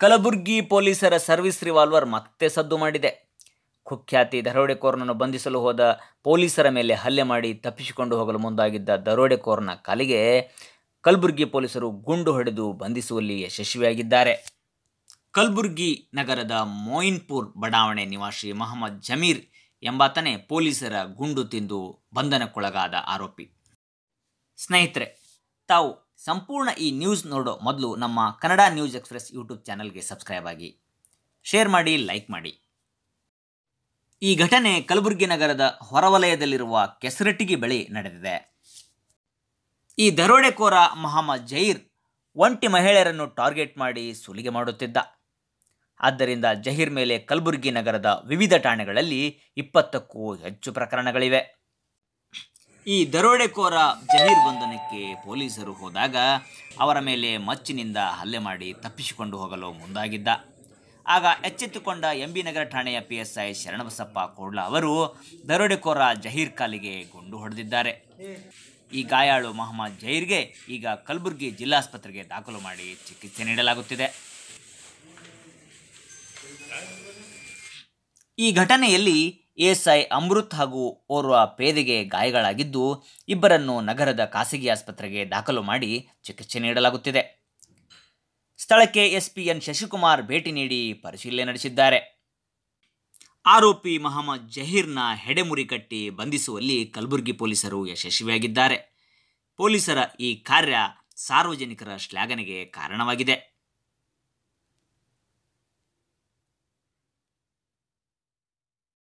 ಕಲಬುರ್ಗಿ ಪೊಲೀಸರ service revolver ಮತ್ತೆ ಸದ್ದು ಮಾಡಿದೆ. ಕುಖ್ಯಾತಿ ದರೋಡೆಕೋರನನ್ನು ಬಂಧಿಸಲು ಹೋದ ಪೊಲೀಸರ ಮೇಲೆ ಹಲ್ಲೆ ಮಾಡಿ ತಪ್ಪಿಸಿಕೊಂಡು ಹೋಗಲು ಮುಂದಾಗಿದ್ದ ದರೋಡೆಕೋರನ ಕಾಲಿಗೆ ಕಲಬುರ್ಗಿ ಪೊಲೀಸರು ಗುಂಡು ಹೊಡೆದು ಬಂಧಿಸುವಲ್ಲಿ ಯಶಸ್ವಿಯಾಗಿದ್ದಾರೆ. ಕಲಬುರ್ಗಿ ನಗರದ ಮೋಯಿನ್ಪುರ್ ಬಡಾವಣೆ ನಿವಾಸಿ ಮಹಮ್ಮದ್ ಜಮೀರ್ ಎಂಬಾತನೇ ಪೊಲೀಸರ ಗುಂಡು ತಿಂದು ಬಂಧನಕ್ಕೊಳಗಾದ ಆರೋಪಿ. ಸ್ನೇಹಿತರೆ, ತಾವು ಸಂಪೂರ್ಣ ಈ ನ್ಯೂಸ್ ನೋಡೋ ಮೊದಲು ನಮ್ಮ ಕನ್ನಡ ನ್ಯೂಸ್ ಎಕ್ಸ್ಪ್ರೆಸ್ ಯೂಟ್ಯೂಬ್ ಚಾನಲ್ಗೆ ಸಬ್ಸ್ಕ್ರೈಬ್ ಆಗಿ. ಶೇರ್ ಮಾಡಿ ಲೈಕ್ ಮಾಡಿ. ಈ ಘಟನೆ ಕಲಬುರಗಿ ನಗರದ ಹೊರವಲಯದಲ್ಲಿರುವ ಕೆಸರಟ್ಟಿಗೆ ಬಳಿ ನಡೆದಿದೆ. ಈ ದರೋಡೆಕೋರ ಮೊಹಮ್ಮದ್ ಜಹೀರ್ ಒಂಟಿ ಮಹಿಳೆಯರನ್ನು ಟಾರ್ಗೆಟ್ ಮಾಡಿ ಸುಲಿಗೆ ಮಾಡುತ್ತಿದ್ದ. ಆದ್ದರಿಂದ ಜಹೀರ್ ಮೇಲೆ ಕಲಬುರಗಿ ನಗರದ ವಿವಿಧ ಠಾಣೆಗಳಲ್ಲಿ ಇಪ್ಪತ್ತಕ್ಕೂ ಹೆಚ್ಚು ಪ್ರಕರಣಗಳಿವೆ. ಈ ದರೋಡೆಕೋರ ಜಹೀರ್ ಬಂಧನಕ್ಕೆ ಪೊಲೀಸರು ಹೋದಾಗ ಅವರ ಮೇಲೆ ಮಚ್ಚಿನಿಂದ ಹಲ್ಲೆ ಮಾಡಿ ತಪ್ಪಿಸಿಕೊಂಡು ಹೋಗಲು ಮುಂದಾಗಿದ್ದ. ಆಗ ಎಚ್ಚೆತ್ತುಕೊಂಡ ಎಂಬಿ ನಗರ ಠಾಣೆಯ P S I Sharanabasappa Kodla ಅವರು ದರೋಡೆಕೋರ ಜಹೀರ್ ಕಾಲಿಗೆ ಗುಂಡು ಹೊಡೆದಿದ್ದಾರೆ. ಈ ಗಾಯಾಳು ಮೊಹಮ್ಮದ್ ಜಹೀರ್ಗೆ ಈಗ ಕಲಬುರಗಿ ಜಿಲ್ಲಾಸ್ಪತ್ರೆಗೆ ದಾಖಲು ಮಾಡಿ ಚಿಕಿತ್ಸೆ ನೀಡಲಾಗುತ್ತಿದೆ. ಈ ಘಟನೆಯಲ್ಲಿ ಎಎಸ್ಐ ಅಮೃತ್ ಹಾಗೂ ಓರ್ವ ಪೇದೆಗೆ ಗಾಯಗಳಾಗಿದ್ದು, ಇಬ್ಬರನ್ನು ನಗರದ ಖಾಸಗಿ ಆಸ್ಪತ್ರೆಗೆ ದಾಖಲು ಮಾಡಿ ಚಿಕಿತ್ಸೆ ನೀಡಲಾಗುತ್ತಿದೆ. ಸ್ಥಳಕ್ಕೆ ಎಸ್ಪಿ ಎನ್ ಶಶಿಕುಮಾರ್ ಭೇಟಿ ನೀಡಿ ಪರಿಶೀಲನೆ ನಡೆಸಿದ್ದಾರೆ. ಆರೋಪಿ ಮಹಮ್ಮದ್ ಜಹೀರ್ನ ಹೆಡೆಮುರಿ ಕಟ್ಟಿ ಬಂಧಿಸುವಲ್ಲಿ ಕಲಬುರಗಿ ಪೊಲೀಸರು ಯಶಸ್ವಿಯಾಗಿದ್ದಾರೆ. ಪೊಲೀಸರ ಈ ಕಾರ್ಯ ಸಾರ್ವಜನಿಕರ ಶ್ಲಾಘನೆಗೆ ಕಾರಣವಾಗಿದೆ.